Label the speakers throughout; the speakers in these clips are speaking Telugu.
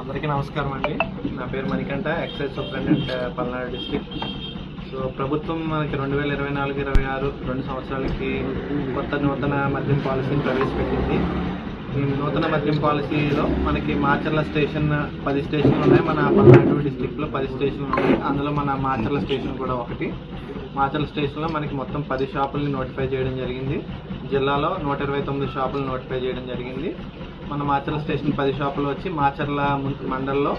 Speaker 1: అందరికీ నమస్కారం అండి. నా పేరు Manikanta excise superintendent Palnadu district so ప్రభుత్వం మనకి రెండు వేల ఇరవై నాలుగు ఇరవై ఆరు రెండు సంవత్సరాలకి కొత్త నూతన మద్యం పాలసీని ప్రవేశపెట్టింది. ఈ నూతన మద్యం పాలసీలో మనకి మాచర్ల స్టేషన్ పది స్టేషన్లు ఉన్నాయి. మన పల్నాడు డిస్టిక్లో పది స్టేషన్లు ఉన్నాయి. అందులో మన మాచర్ల స్టేషన్ కూడా ఒకటి. మాచర్ల స్టేషన్లో మనకి మొత్తం పది షాపుల్ని నోటిఫై చేయడం జరిగింది. జిల్లాలో నూట ఇరవై తొమ్మిది షాపులు నోటిఫై చేయడం జరిగింది. మన మాచర్ల స్టేషన్ పది షాపులు వచ్చి మాచర్ల మండల్లో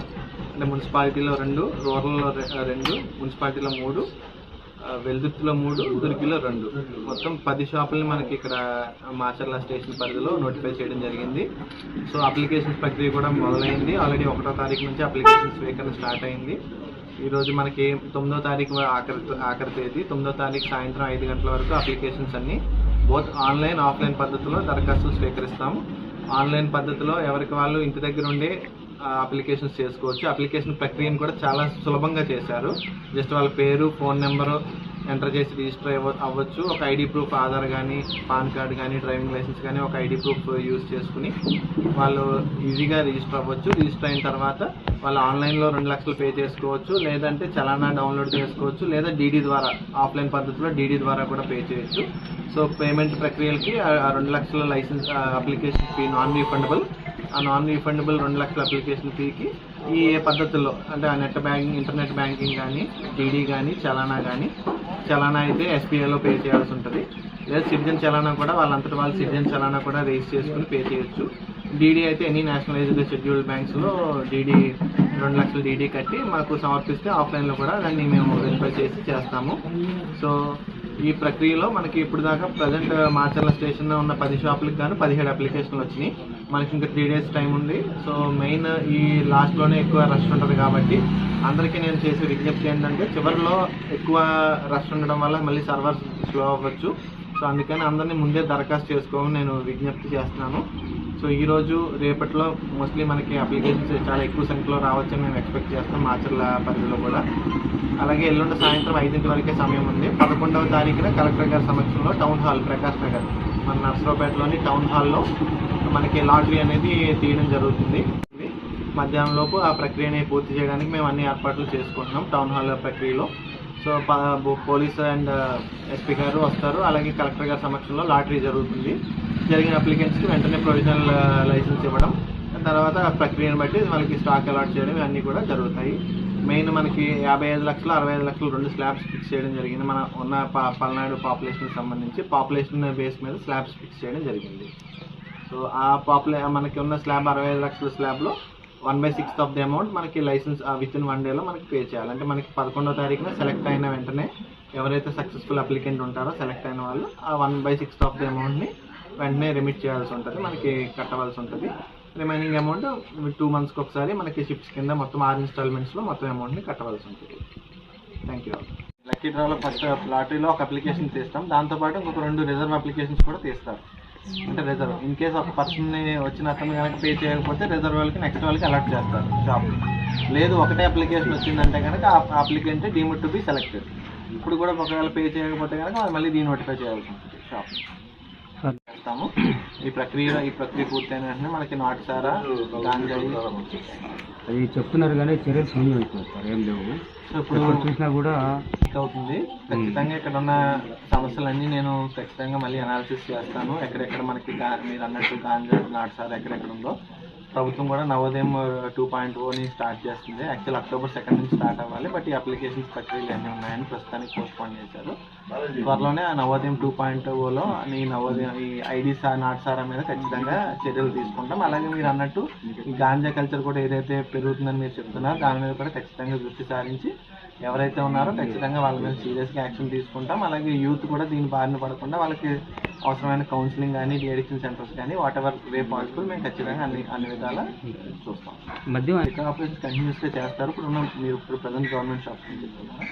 Speaker 1: అంటే మున్సిపాలిటీలో రెండు రూరల్లో రెండు మున్సిపాలిటీలో మూడు వెల్దుర్తిలో మూడు దుర్గిలో రెండు. మొత్తం పది షాపుల్ని మనకి ఇక్కడ మాచర్ల స్టేషన్ పరిధిలో నోటిఫై చేయడం జరిగింది. సో అప్లికేషన్స్ ప్రక్రియ కూడా మొదలైంది. ఆల్రెడీ ఒకటో తారీఖు నుంచి అప్లికేషన్ స్వీకరణ స్టార్ట్ అయింది. ఈరోజు మనకి తొమ్మిదో తారీఖు ఆఖరి ఆఖరి తేదీ. తొమ్మిదో తారీఖు సాయంత్రం ఐదు గంటల వరకు అప్లికేషన్స్ అన్నీ బోత్ ఆన్లైన్ ఆఫ్లైన్ పద్ధతిలో దరఖాస్తులు స్వీకరిస్తాము. ఆన్లైన్ పద్ధతిలో ఎవరికి వాళ్ళు ఇంటి దగ్గర ఉండే అప్లికేషన్స్ చేసుకోవచ్చు. అప్లికేషన్ ప్రక్రియను కూడా చాలా సులభంగా చేశారు. జస్ట్ వాళ్ళ పేరు ఫోన్ నెంబరు ఎంటర్ చేసి రిజిస్టర్ అవ్వ అవ్వచ్చు. ఒక ఐడి ప్రూఫ్ ఆధార్ కానీ పాన్ కార్డ్ కానీ డ్రైవింగ్ లైసెన్స్ కానీ ఒక ఐడి ప్రూఫ్ యూజ్ చేసుకుని వాళ్ళు ఈజీగా రిజిస్టర్ అవ్వచ్చు. రిజిస్టర్ అయిన తర్వాత వాళ్ళు ఆన్లైన్లో రెండు లక్షలు పే చేసుకోవచ్చు. లేదంటే చలానా డౌన్లోడ్ చేసుకోవచ్చు. లేదా డీడీ ద్వారా ఆఫ్లైన్ పద్ధతిలో డీడీ ద్వారా కూడా పే చేయొచ్చు. సో పేమెంట్ ప్రక్రియలకి ఆ రెండు లక్షల licence application fee non refundable ఆ నాన్ రీఫండబుల్ రెండు లక్షల అప్లికేషన్ ఫీకి ఈ ఏ పద్ధతుల్లో అంటే ఆ నెట్ బ్యాంకింగ్ ఇంటర్నెట్ బ్యాంకింగ్ కానీ డీడీ కానీ చలానా కానీ చలానా అయితే ఎస్బీఐలో పే చేయాల్సి ఉంటుంది. లేదా సిటిజన్ చలానా కూడా వాళ్ళంతటి వాళ్ళు సిటిజన్ చలానా కూడా రేస్ చేసుకుని పే చేయొచ్చు. డీడీ అయితే ఎనీ నేషనలైజ్డ్ షెడ్యూల్డ్ బ్యాంక్స్లో డీడీ రెండు లక్షల డీడీ కట్టి మాకు సమర్పిస్తే ఆఫ్లైన్లో కూడా దాన్ని మేము వెరిఫై చేసి చేస్తాము. సో ఈ ప్రక్రియలో మనకి ఇప్పుడు దాకా ప్రజెంట్ మార్చర్ల స్టేషన్లో ఉన్న పది షాపులకు గాను పదిహేడు అప్లికేషన్లు వచ్చినాయి. మనకి ఇంకా త్రీ డేస్ టైం ఉంది. సో మెయిన్ ఈ లాస్ట్లోనే ఎక్కువ రష్ ఉంటుంది కాబట్టి అందరికీ నేను చేసే విజ్ఞప్తి ఏంటంటే చివరిలో ఎక్కువ రష్ ఉండడం వల్ల మళ్ళీ సర్వర్ స్లో అవ్వచ్చు. సో అందుకని అందరినీ ముందే దరఖాస్తు చేసుకోమని నేను విజ్ఞప్తి చేస్తున్నాను. సో ఈ రోజు రేపట్లో మోస్ట్లీ మనకి అప్లికేషన్స్ చాలా ఎక్కువ సంఖ్యలో రావచ్చని మేము ఎక్స్పెక్ట్ చేస్తాం మాచర్ల పరిధిలో కూడా. అలాగే ఎల్లుండి సాయంత్రం ఐదింటి వరకే సమయం ఉంది. పదకొండవ తారీఖున కలెక్టర్ గారి సమక్షంలో టౌన్ హాల్ ప్రకాష్ నగర్. మన నర్సరావుపేటలోని టౌన్ హాల్లో మనకి లాటరీ అనేది తీయడం జరుగుతుంది. మధ్యాహ్నం లోపు ఆ ప్రక్రియని పూర్తి చేయడానికి మేము అన్ని ఏర్పాట్లు చేసుకుంటున్నాం టౌన్ హాల్ ప్రక్రియలో. సో పోలీస్ అండ్ ఎస్పీ గారు వస్తారు. అలాగే కలెక్టర్ గారి సమక్షంలో లాటరీ జరుగుతుంది. జరిగిన అప్లికెంట్స్కి వెంటనే ప్రొవిజనల్ లైసెన్స్ uh, ఇవ్వడం. తర్వాత ఆ ప్రక్రియను బట్టి వాళ్ళకి స్టాక్ అలాట్ చేయడం ఇవన్నీ కూడా జరుగుతాయి. మెయిన్ మనకి యాభై ఐదు లక్షలు అరవై ఐదు లక్షలు రెండు స్లాబ్స్ ఫిక్స్ చేయడం జరిగింది. మన ఉన్న పా పల్నాడు పాపులేషన్కి సంబంధించి పాపులేషన్ బేస్ మీద స్లాబ్స్ ఫిక్స్ చేయడం జరిగింది. సో ఆ పాపులే మనకి ఉన్న స్లాబ్ అరవై ఐదు లక్షల స్లాబ్లో one by sixth of the amount మనకి లైసెన్స్ విత్ ఇన్ వన్ డేలో మనకి పే చేయాలి. అంటే మనకి పదకొండో తారీఖున సెలెక్ట్ అయిన వెంటనే ఎవరైతే సక్సెస్ఫుల్ అప్లికెంట్ ఉంటారో సెలెక్ట్ అయిన వాళ్ళు ఆ one by sixth of the అమౌంట్ని వెంటనే రిమిట్ చేయాల్సి ఉంటుంది మనకి కట్టవలసి ఉంటుంది. రిమైనింగ్ అమౌంట్ టూ మంత్స్కి ఒకసారి మనకి షిప్స్ కింద మొత్తం ఆరు ఇన్స్టాల్మెంట్స్లో మొత్తం అమౌంట్ని కట్టవలసి ఉంటుంది. థ్యాంక్ యూ లక్కీ డ్రాలో ఫస్ట్ లాటరీలో ఒక అప్లికేషన్ తీస్తాం. దాంతోపాటు ఇంకొక రెండు రిజర్వ్ అప్లికేషన్స్ కూడా తీస్తారు. అంటే రిజర్వ్ ఇన్ కేస్ ఒక పర్సన్ వచ్చిన అతను కనుక పే చేయకపోతే రిజర్వ్ వాళ్ళకి నెక్స్ట్ వాళ్ళకి అలర్ట్ చేస్తారు షాప్ లేదు ఒకటే అప్లికేషన్ వచ్చిందంటే కనుక ఆ applicant deemed to be selected ఇప్పుడు కూడా ఒకవేళ పే చేయకపోతే కనుక మళ్ళీ దీన్ని నోటిఫై చేయాల్సి ఉంటుంది షాప్ చేస్తాము ఈ ప్రక్రియ ఈ ప్రక్రియ పూర్తయిన వెంటనే మనకి నాటుసారా గాంజాయి?
Speaker 2: అది చెప్తున్నారు కానీ చర్యలు శూన్యం అయిపోతుంది సార్ ఏం లేవు.
Speaker 1: సో ఇప్పుడు
Speaker 2: చూసినా కూడా
Speaker 1: అవుతుంది ఖచ్చితంగా ఇక్కడ ఉన్న సమస్యలన్నీ నేను ఖచ్చితంగా మళ్ళీ అనాలిసిస్ చేస్తాను. ఎక్కడెక్కడ మనకి మీరు అన్నట్టు గాంజా నాటుసార్ ఎక్కడెక్కడ ఉందో. ప్రభుత్వం కూడా నవోదయం టూ పాయింట్ ఓని స్టార్ట్ చేస్తుంది. యాక్చువల్ అక్టోబర్ సెకండ్ నుంచి స్టార్ట్ అవ్వాలి. బట్ ఈ అప్లికేషన్స్ ప్రక్రియలు అన్నీ ఉన్నాయని ప్రస్తుతానికి పోస్ట్ పోన్ చేశారు త్వరలోనే ఆ నవోదయం టూ పాయింట్ ఓలో ఈ నవోదయం ఈ ఐడి సా నాటుసారా మీద ఖచ్చితంగా చర్యలు తీసుకుంటాం. అలాగే మీరు అన్నట్టు ఈ గాంజా కల్చర్ కూడా ఏదైతే పెరుగుతుందని మీరు చెప్తున్నారో దాని మీద కూడా ఖచ్చితంగా దృష్టి సారించి ఎవరైతే ఉన్నారో ఖచ్చితంగా వాళ్ళ మీద సీరియస్గా యాక్షన్ తీసుకుంటాం. అలాగే యూత్ కూడా దీని బారిన పడకుండా వాళ్ళకి అవసరమైన కౌన్సిలింగ్ కానీ డిఎడిక్షన్ సెంటర్స్ కానీ వాట్ ఎవర్ వే పాసిబుల్ మేము ఖచ్చితంగా అన్ని అన్ని విధాలా చూస్తాం. లిక్కర్ ఆపరేషన్స్ కంటిన్యూస్గా చేస్తారు. ఇప్పుడు మీరు ఇప్పుడు ప్రజెంట్ గవర్నమెంట్ షాప్స్ చెప్తున్నారా